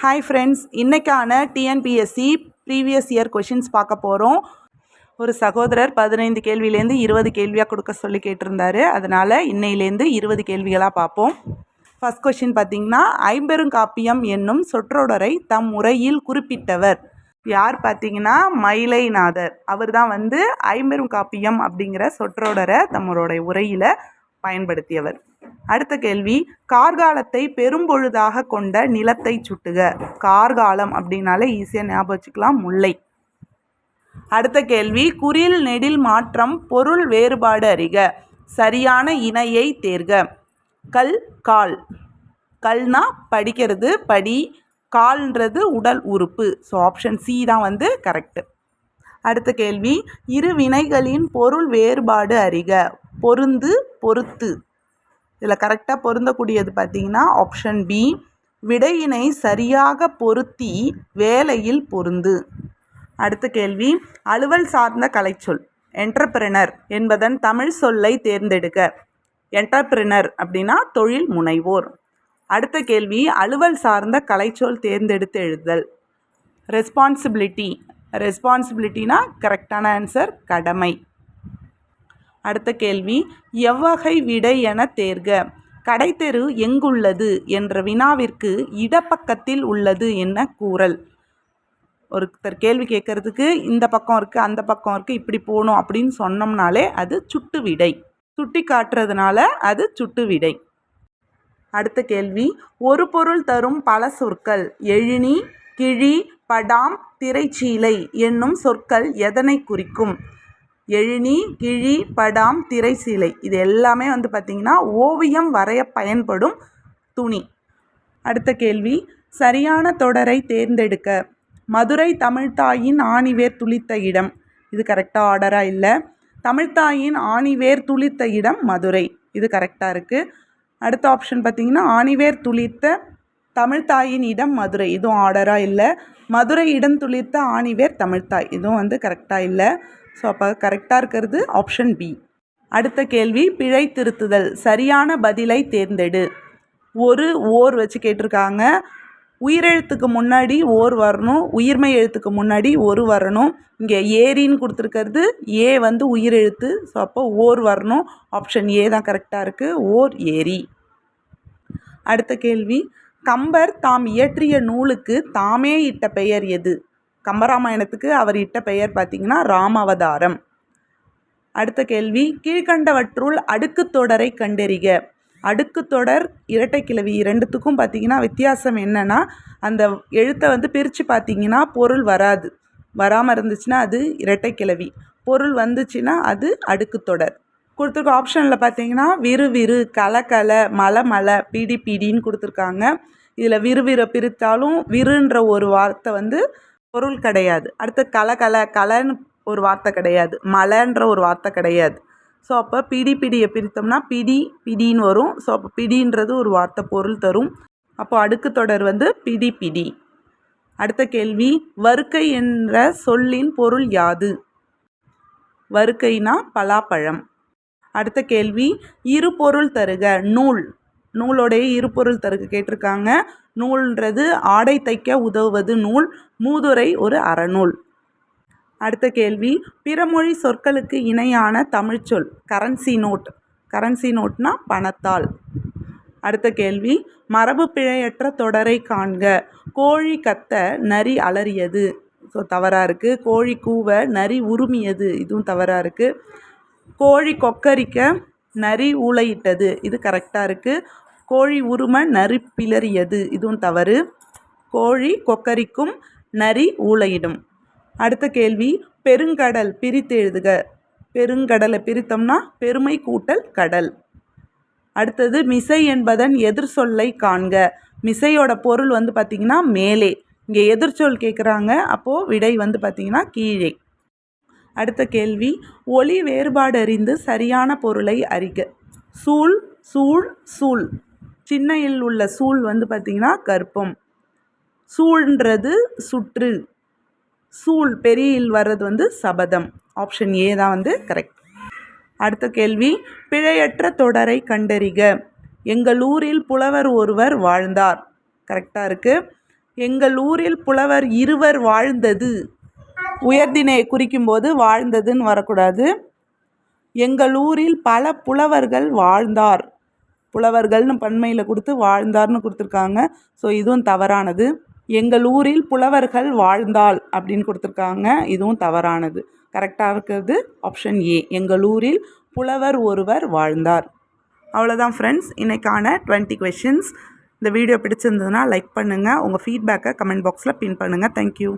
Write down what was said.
Hi friends இன்றைக்கான TNPSC previous year questions பார்க்க போகிறோம் ஒரு சகோதரர் பதினைந்து கேள்வியிலேருந்து இருபது கேள்வியாக கொடுக்க சொல்லி கேட்டிருந்தாரு. அதனால் இன்னையிலேருந்து இருபது கேள்விகளாக பார்ப்போம். ஃபஸ்ட் கொஷின் பார்த்தீங்கன்னா ஐம்பெருங்காப்பியம் என்னும் சொற்றொடரை தம் முறையில் குறிப்பிட்டவர் யார்? பார்த்தீங்கன்னா மயிலைநாதர். அவர் தான் வந்து ஐம்பெருங்காப்பியம் அப்படிங்கிற சொற்றொடரை தம்மளுடைய உரையில் பயன்படுத்தியவர். அடுத்த கேள்வி கார்காலத்தை பெரும்பொழுதாக கொண்ட நிலத்தை சுட்டுக. கார்காலம் அப்படின்னாலே ஈஸியாக ஞாபகம் வச்சுக்கலாம் முல்லை. அடுத்த கேள்வி குறில் நெடில் மாற்றம் பொருள் வேறுபாடு அறிக. சரியான இணையை தேர்க. கல் கால். கல்னா படிக்கிறது படி கால்ன்றது உடல் உறுப்பு. ஸோ ஆப்ஷன் சி தான் வந்து கரெக்டு அடுத்த கேள்வி இரு வினைகளின் பொருள் வேறுபாடு அறிக. பொருந்து பொறுத்து. இதில் கரெக்டாக பொருந்தக்கூடியது பார்த்தீங்கன்னா ஆப்ஷன் பி விடையினை சரியாக பொருத்தி வேலையில் பொருந்து. அடுத்த கேள்வி அலுவல் சார்ந்த கலைச்சொல் என்டர்பிரினர் என்பதன் தமிழ் சொல்லை தேர்ந்தெடுக்க என்டர்பிரினர் அப்படின்னா தொழில் முனைவோர். அடுத்த கேள்வி அலுவல் சார்ந்த கலைச்சொல் தேர்ந்தெடுத்து எழுதுதல். ரெஸ்பான்சிபிலிட்டி ரெஸ்பான்சிபிலிட்டினா கரெக்டான ஆன்சர் கடமை. அடுத்த கேள்வி எவ்வகை விடை என தேர்க. கடைத்தெரு எங்குள்ளது என்ற வினாவிற்கு இடப்பக்கத்தில் உள்ளது என்ன கூறல். ஒருத்தர் கேள்வி கேட்கறதுக்கு இந்த பக்கம் இருக்குது அந்த பக்கம் இருக்குது இப்படி போகணும் அப்படின்னு சொன்னோம்னாலே அது சுட்டு விடை. சுட்டி காட்டுறதுனால அது சுட்டு விடை. அடுத்த கேள்வி ஒரு பொருள் தரும் பல சொற்கள். எழினி கிழி படாம் திரைச்சீலை என்னும் சொற்கள் எதனை குறிக்கும்? எழினி கிழி படாம் திரைசீலை. இது எல்லாமே வந்து பார்த்திங்கன்னா ஓவியம் வரைய பயன்படும் துணி. அடுத்த கேள்வி. சரியான தொடரை தேர்ந்தெடுக்க மதுரை தமிழ்தாயின் ஆணிவேர் துளித்த இடம். இது கரெக்டாக ஆர்டராக இல்லை? தமிழ்தாயின் ஆணிவேர் துளித்த இடம் மதுரை. இது கரெக்டாக இருக்குது அடுத்த ஆப்ஷன் பார்த்திங்கன்னா ஆணிவேர் துளித்த தமிழ்தாயின் இடம் மதுரை. இதுவும் ஆர்டராக இல்லை. மதுரை இடம் துளித்த ஆணிவேர் தமிழ்தாய் இதுவும் வந்து கரெக்டாக இல்லை. ஸோ அப்போ கரெக்டாக இருக்கிறது ஆப்ஷன் பி அடுத்த கேள்வி பிழை திருத்துதல். சரியான பதிலை தேர்ந்தெடு. ஒரு ஓர் வச்சு கேட்டிருக்காங்க. உயிரெழுத்துக்கு முன்னாடி ஓர் வரணும் உயிர்மை எழுத்துக்கு முன்னாடி ஒரு வரணும். இங்கே ஏரின்னு கொடுத்துருக்கிறது ஏ வந்து உயிரெழுத்து. ஸோ அப்போ ஓர் வரணும் ஆப்ஷன் ஏ தான் கரெக்டாக இருக்குது ஓர் ஏரி. அடுத்த கேள்வி கம்பர் தாம் இயற்றிய நூலுக்கு தாமே இட்ட பெயர் எது? கம்பராமாயணத்துக்கு அவர் இட்ட பெயர் பார்த்திங்கன்னா ராமாவதாரம். அடுத்த கேள்வி கீழ்கண்டவற்றுள் அடுக்கு தொடரை கண்டறிக. அடுக்கு தொடர் இரட்டை கிளவி இரண்டுத்துக்கும் பார்த்திங்கன்னா வித்தியாசம் என்னென்னா அந்த எழுத்தை வந்து பிரித்து பார்த்திங்கன்னா பொருள் வராது. வராமல் இருந்துச்சுன்னா அது இரட்டை கிளவி பொருள் வந்துச்சுன்னா அது அடுக்கு தொடர். கொடுத்துருக்க ஆப்ஷனில் பார்த்தீங்கன்னா விறுவிறு கலக்கலை கல கல மலை மலை பிடி பிடின்னு கொடுத்துருக்காங்க. இதில் விறுவிறை பிரித்தாலும் விறுன்ற ஒரு வார்த்தை வந்து பொருள் கிடையாது. அடுத்து கல கல கலன்னு ஒரு வார்த்தை கிடையாது. மலைன்ற ஒரு வார்த்தை கிடையாது. ஸோ அப்போ பிடி பிடியை பிரித்தோம்னா பிடி பிடின்னு வரும். ஸோ அப்போ பிடின்றது ஒரு வார்த்தை பொருள் தரும். அப்போ அடுக்கு தொடர் வந்து பிடி பிடி. அடுத்த கேள்வி வறுக்கை என்ற சொல்லின் பொருள் யாது? வறுக்கைனா பலாப்பழம். அடுத்த கேள்வி இரு பொருள் தருக நூல். நூலோடைய இருபொருள் தருக்கு கேட்டிருக்காங்க. நூல்ன்றது ஆடை தைக்க உதவுவது நூல் மூதுரை ஒரு அறநூல். அடுத்த கேள்வி பிறமொழி சொற்களுக்கு இணையான தமிழ்ச்சொல் கரன்சி நோட் கரன்சி நோட்னா பணத்தால். அடுத்த கேள்வி மரபு பிழையற்ற தொடரை காண்க. கோழி கத்த நரி அலறியது. ஸோ தவறாக இருக்குது கோழி கூவ நரி உருமியது. இதுவும் தவறாக இருக்குது கோழி கொக்கரிக்க நரி ஊளையிட்டது. இது கரெக்டாக இருக்குது கோழி உரும நரி பிளறியது. இதுவும் தவறு. கோழி கொக்கரிக்கும் நரி ஊழையிடும் அடுத்த கேள்வி. பெருங்கடல் பிரித்து எழுதுக. பெருங்கடலை பிரித்தோம்னா பெருமை கூட்டல் கடல். அடுத்தது மிசை என்பதன் எதிர் சொல்லை காண்க. மிசையோட பொருள் வந்து பார்த்திங்கன்னா மேலே. இங்கே எதிர்ச்சொல் கேட்குறாங்க. அப்போது விடை வந்து பார்த்திங்கன்னா கீழே. அடுத்த கேள்வி. ஒளி வேறுபாடு அறிந்து சரியான பொருளை அறிக. சூழ் சூழ் சூழ். சின்னையில் உள்ள சூழ் வந்து பார்த்திங்கன்னா கற்பம் சூழ்ன்றது சுற்று. சூழ் பெரியில் வர்றது வந்து சபதம். ஆப்ஷன் ஏ தான் வந்து கரெக்ட் அடுத்த கேள்வி பிழையற்ற தொடரை கண்டறிக. எங்கள் ஊரில் புலவர் ஒருவர் வாழ்ந்தார். கரெக்டாக இருக்குது எங்கள் ஊரில் புலவர் இருவர் வாழ்ந்தது. உயர்தினை குறிக்கும்போது வாழ்ந்ததுன்னு வரக்கூடாது. எங்கள் ஊரில் பல புலவர்கள் வாழ்ந்தார். புலவர்கள்னு பன்மையில் கொடுத்து வாழ்ந்தார்னு கொடுத்துருக்காங்க. ஸோ இதுவும் தவறானது. எங்கள் ஊரில் புலவர்கள் வாழ்ந்தாள் அப்படின்னு கொடுத்துருக்காங்க. இதுவும் தவறானது. கரெக்டாக இருக்கிறது? ஆப்ஷன் ஏ எங்கள் ஊரில் புலவர் ஒருவர் வாழ்ந்தார். அவ்வளோதான் ஃப்ரெண்ட்ஸ் இன்றைக்கான டுவெண்ட்டி கொஷின்ஸ் இந்த வீடியோ பிடிச்சிருந்ததுன்னா லைக் பண்ணுங்கள் உங்கள் ஃபீட்பேக்கை கமெண்ட் பாக்ஸில் பின் பண்ணுங்கள் தேங்க்யூ